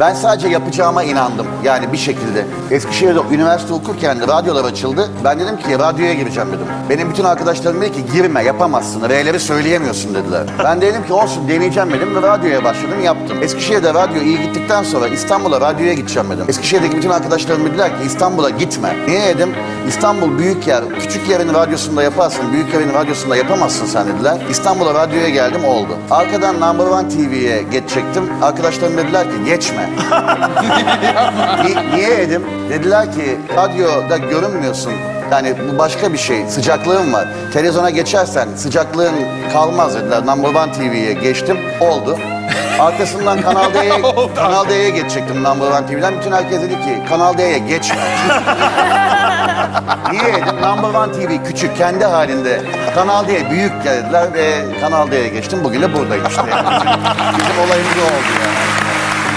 Ben sadece yapacağıma inandım. Yani bir şekilde. Eskişehir'de üniversite okurken radyolar açıldı. Ben dedim ki radyoya gireceğim dedim. Benim bütün arkadaşlarım dedi ki girme yapamazsın. R'leri söyleyemiyorsun dediler. Ben de dedim ki olsun deneyeceğim dedim radyoya başladım yaptım. Eskişehir'de radyo iyi gittikten sonra İstanbul'a radyoya gideceğim dedim. Eskişehir'deki bütün arkadaşlarım dediler ki İstanbul'a gitme. Niye dedim? İstanbul büyük yer. Küçük yerin radyosunda yaparsın. Büyük yerin radyosunda yapamazsın sen dediler. İstanbul'a radyoya geldim oldu. Arkadan Number One TV'ye geçecektim. Arkadaşlarım dediler ki geçme. Ni- niye dedim? Dediler ki radyoda görünmüyorsun. Yani bu başka bir şey. Sıcaklığın var. Televizyona geçersen sıcaklığın kalmaz dediler. Number One TV'ye geçtim. Oldu. Arkasından Kanal D'ye Kanal D'ye geçecektim Number One TV'den. Bütün herkes dedi ki Kanal D'ye geçme. Niye dedim? Number One TV küçük, kendi halinde. Kanal D büyük dediler ve Kanal D'ye geçtim. Bugün de buradayım işte. Bizim olayımız o oldu yani.